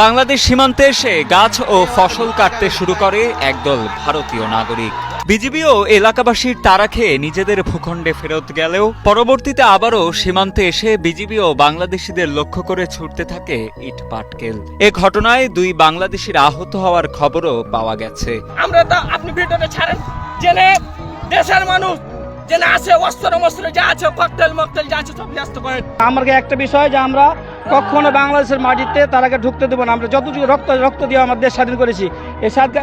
বাংলাদেশ সীমান্তে এসে গাছ ও ফসল কাটতে শুরু করে একদল ভারতীয় নাগরিক। বিজিবিও এলাকাবাসীর তারা খেয়ে নিজেদের ভূখণ্ডে ফেরত গেলেও পরবর্তীতে আবারও সীমান্তে এসে বিজিবিও বাংলাদেশিদের লক্ষ্য করে ছুটতে থাকে ইট পাটকেল। এ ঘটনায় দুই বাংলাদেশির আহত হওয়ার খবরও পাওয়া গেছে। আমরা তো আপনি ভিডিওটা ছাড়েন। জেনে দেশের মানুষ জেনে আছে অস্ত্র মস্ত্র যা আছে ককটেল মকটেল যা আছে সব ন্যস্ত করেন। আমার একটা বিষয় যে আমরা কখনো বাংলাদেশের মাটিতে তারাকে ঢুকতে দেবো না। আমরা যতটুকু রক্ত রক্ত দিয়ে আমার দেশ স্বাধীন করেছি,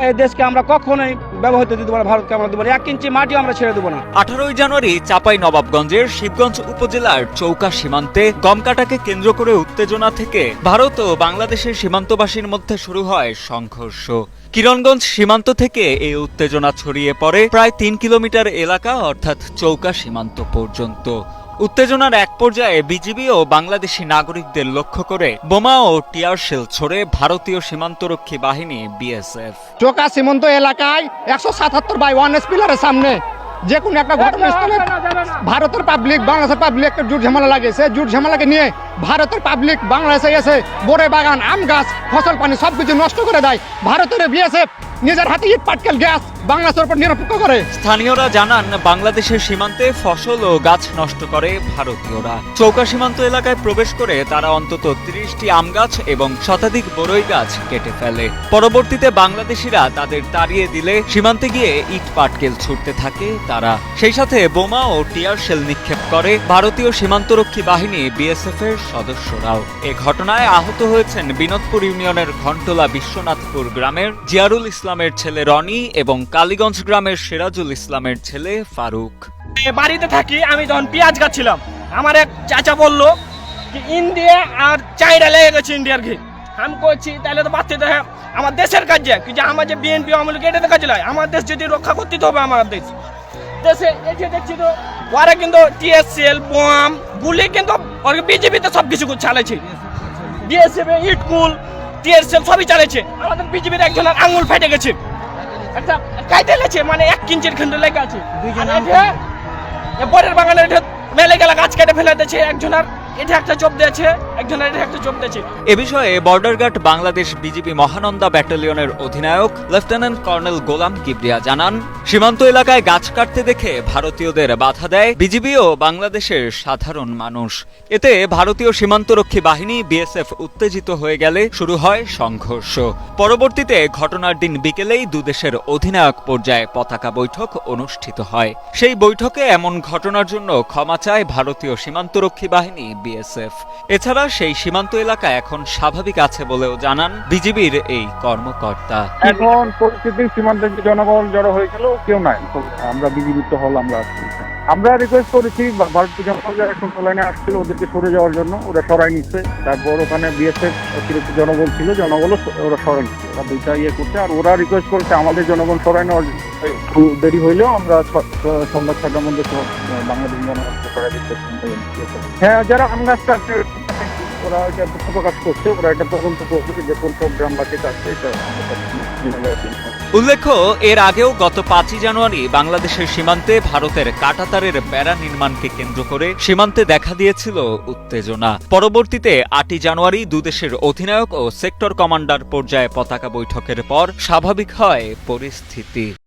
এই দেশকে আমরা কখনোই ব্যবহৃত দিতে পারব ভারতকে আমরা দেবো এক ইঞ্চি মাটিও আমরা ছেড়ে দেবো না। আঠারোই জানুয়ারি চাপাই নবাবগঞ্জের শিবগঞ্জ উপজেলার চৌকা সীমান্তে গমকাটাকে কেন্দ্র করে উত্তেজনা থেকে ভারত ও বাংলাদেশের সীমান্তবাসীর মধ্যে শুরু হয় সংঘর্ষ। কিরণগঞ্জ সীমান্ত থেকে এই উত্তেজনা ছড়িয়ে পড়ে প্রায় তিন কিলোমিটার এলাকা, অর্থাৎ চৌকা সীমান্ত পর্যন্ত। উত্তেজনার এক পর্যায়ে বিজিবি ও বাংলাদেশি নাগরিকদের লক্ষ্য করে বোমা ও টিয়ার শেল ছড়ে ভারতীয় সীমান্তরক্ষী বাহিনী বিএসএফ। চোকা সীমান্ত এলাকায় একশো সাতাত্তর বাই ওয়ান পিলারের সামনে যে কোনো একটা ঘটনাস্থলে ভারতের পাবলিক বাংলাদেশের পাবলিক একটা জুট ঝামেলা লাগেছে জুট ঝামেলাকে নিয়ে ভারতের পাবলিক বাংলাদেশে এসে বোরে বাগান আম গাছ ফসল পানি সব কিছু নষ্ট করে দেয়। ভারতের বিএসএফ নিজের হাতে ইট পাটকেল, গ্যাস বাংলাদেশের উপর নিরপেক্ষ করে। স্থানীয়রা জানান, বাংলাদেশের সীমান্তে ফসল ও গাছ নষ্ট করে ভারতীয়রা। চৌকা সীমান্ত এলাকায় প্রবেশ করে তারা অন্তত তিরিশটি আম গাছ এবং শতাধিক বরই গাছ কেটে ফেলে। পরবর্তীতে বাংলাদেশিরা তাদের তাড়িয়ে দিলে সীমান্তে গিয়ে ইট পাটকেল ছুটতে থাকে তারা। সেই সাথে বোমা ও টিয়ার শেল নিক্ষেপ করে ভারতীয় সীমান্তরক্ষী বাহিনী বিএসএফ এর সদস্যরাও। এ ঘটনায় আহত হয়েছেন বিনোদপুর ইউনিয়নের ঘন্টলা বিশ্বনাথপুর গ্রামের জিয়ারুল ইসলামের ছেলে রনি এবং কালীগঞ্জ গ্রামের সিরাজুল ইসলামের ছেলে ফারুক। বাড়িতে থাকি, আমি যখন পেঁয়াজ গাচ্ছিলাম আমার এক চাচা বলল যে, ইন্ডিয়া আর চাইনা লেগে গেছে ইন্ডিয়ার ঘি। আমি করছি তাহলে তো বাচ্চা হ্যাঁ আমার দেশের কাজে কিন্তু আমার যে বিএনপি আমল এটাতে কাজে লাগে আমার দেশ যদি রক্ষা করতে হবে আমার দেশ। দেশে যে দেখছি তো ওরা কিন্তু টিএসএল বোম গুলি কিন্তু বিজেপিতে সব কিছু চালাইছে বিএসএফ ইটকুল টিএসএল সবই চালিয়েছে আমাদের বিজেপির একজনের আঙুল ফেটে গেছে। একটা কাইতে গেছে মানে এক কিঞ্চির খন্ড লেগে আছে। পরের বাঙালির মেলে গেলা গাছ কেটে ফেলে দিয়েছে একজনের। এটা একটা চোপ দিয়েছে। এ বিষয়ে বর্ডার গার্ড বাংলাদেশ মহানন্দা ব্যাটালিয়নের অধিনায়ক, লেফটেন্যান্ট কর্নেল গোলাম কিবরিয়া জানান, সীমান্ত এলাকায় গাছ কাটতে দেখে ভারতীয়দের বাধা দেয় বিজিবি ও বাংলাদেশের সাধারণ মানুষ। এতে ভারতীয় সীমান্তরক্ষী বাহিনী, বিএসএফ উত্তেজিত হয়ে গেলে শুরু হয় সংঘর্ষ। পরবর্তীতে ঘটনার দিন বিকেলেই দুদেশের অধিনায়ক পর্যায়ে পতাকা বৈঠক অনুষ্ঠিত হয়। সেই বৈঠকে এমন ঘটনার জন্য ক্ষমা চায় ভারতীয় সীমান্তরক্ষী বাহিনী, বিএসএফ। এছাড়া সেই সীমান্ত এলাকা এখন স্বাভাবিক আছে বলেও জানান বিজিবির এই কর্মকর্তা। এখন পরিস্থিতি সীমান্তে যে জনগণ জড়ো হয়েছিল কেউ নাই। তো আমরা তো হল আমরা আমরা রিকোয়েস্ট করেছি ভারতীয় জনতা যারা এখন লাইনে আসছিল ওদেরকে সরে যাওয়ার জন্য। ওরা সরাই নিচ্ছে। তারপর ওখানে বিএসএফ অতিরিক্ত জনগণ ছিল জনগণও ওরা সরাই নিচ্ছে। ওরা দুইটা ইয়ে করছে আর ওরা রিকোয়েস্ট করছে আমাদের জনগণ সরাই নেওয়ার জন্য। একটু দেরি হইলেও আমরা সন্ধ্যা ছটার মধ্যে বাংলাদেশ জনগণকে সরাই দিতে হ্যাঁ যারা আমগাছ কাটছে ওরা করছে, ওরা এটা করছে যে কোন উল্লেখ্য, এর আগেও গত পাঁচই জানুয়ারি বাংলাদেশের সীমান্তে ভারতের কাটাতারের বেড়া নির্মাণকে কেন্দ্র করে সীমান্তে দেখা দিয়েছিল উত্তেজনা। পরবর্তীতে আটই জানুয়ারি দুদেশের অধিনায়ক ও সেক্টর কমান্ডার পর্যায়ে পতাকা বৈঠকের পর স্বাভাবিক হয় পরিস্থিতি।